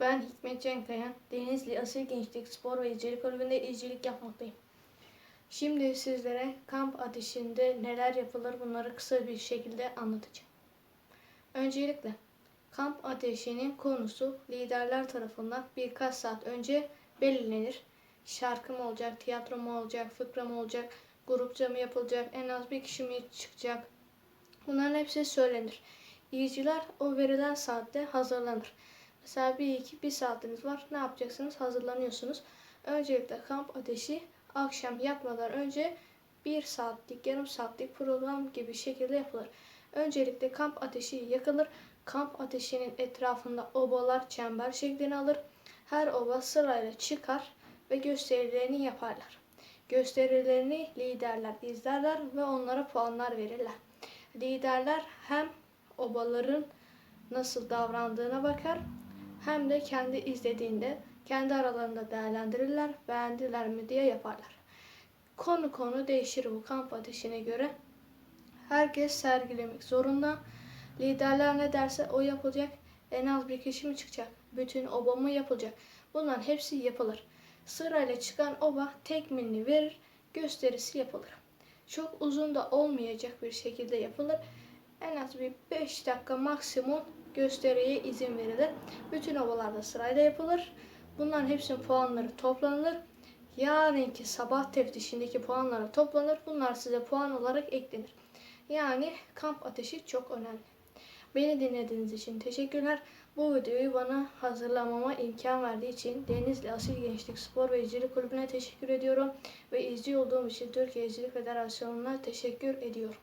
Ben Hikmet Cenkaya, Denizli Asil Gençlik Spor ve İzcilik Kulübü'nde izcilik yapmaktayım. Şimdi sizlere kamp ateşinde neler yapılır bunları kısa bir şekilde anlatacağım. Öncelikle kamp ateşinin konusu liderler tarafından birkaç saat önce belirlenir. Şarkı mı olacak, tiyatro mu olacak, fıkra mı olacak, grupça mı yapılacak, en az bir kişi mi çıkacak? Bunların hepsi söylenir. İzciler o verilen saatte hazırlanır. Mesela bir iki bir saatiniz var. Ne yapacaksınız? Hazırlanıyorsunuz. Öncelikle kamp ateşi akşam yatmadan önce bir saatlik, yarım saatlik program gibi şekilde yapılır. Öncelikle kamp ateşi yakılır. Kamp ateşinin etrafında obalar çember şeklini alır. Her oba sırayla çıkar ve gösterilerini yaparlar. Gösterilerini liderler izlerler ve onlara puanlar verirler. Liderler hem obaların nasıl davrandığına bakar hem de kendi izlediğinde kendi aralarında değerlendirirler, beğendiler mi diye yaparlar. Konu konu değişir bu kamp ateşine göre. Herkes sergilemek zorunda. Liderler ne derse o yapılacak. En az bir kişi mi çıkacak? Bütün oba mı yapılacak? Bunların hepsi yapılır. Sırayla çıkan oba tekmilini verir, gösterisi yapılır. Çok uzun da olmayacak bir şekilde yapılır. En az bir 5 dakika maksimum gösteriye izin verilir. Bütün ovalarda sırayla yapılır. Bunların hepsinin puanları toplanır. Yarınki sabah teftişindeki puanlara toplanır. Bunlar size puan olarak eklenir. Yani kamp ateşi çok önemli. Beni dinlediğiniz için teşekkürler. Bu videoyu bana hazırlamama imkan verdiği için Denizli Asil Gençlik Spor ve İzcilik Kulübü'ne teşekkür ediyorum. Ve izci olduğum için Türkiye İzcilik Federasyonu'na teşekkür ediyorum.